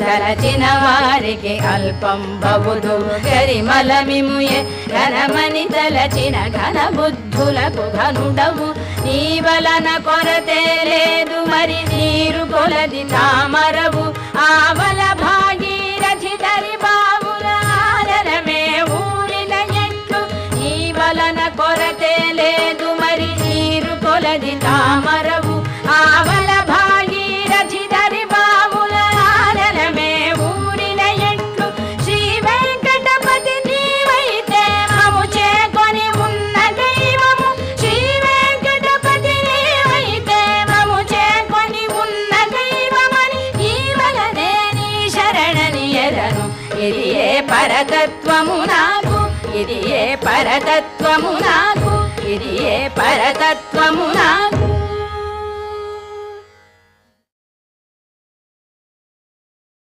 తలచిన వారికి అల్పం బవుదు. గరిమల మిముయే ఘనమని తలచిన ఘన బుద్ధులకు ఘనుడవు. నీ వలన కొరతే లేదు మరి నీరు కొలది తామరవు. ఆవల భాగీరథి దరి బావుల ఊరిన ఎట్లు. నీ వలన కొరతే లేదు మరి నీరు కొలది తామర శరణని ఇది ఏ పరతత్వము నాకు? ఇది ఏ పరతత్వము నాకు? ఇది ఏ పరతత్వము నాకు?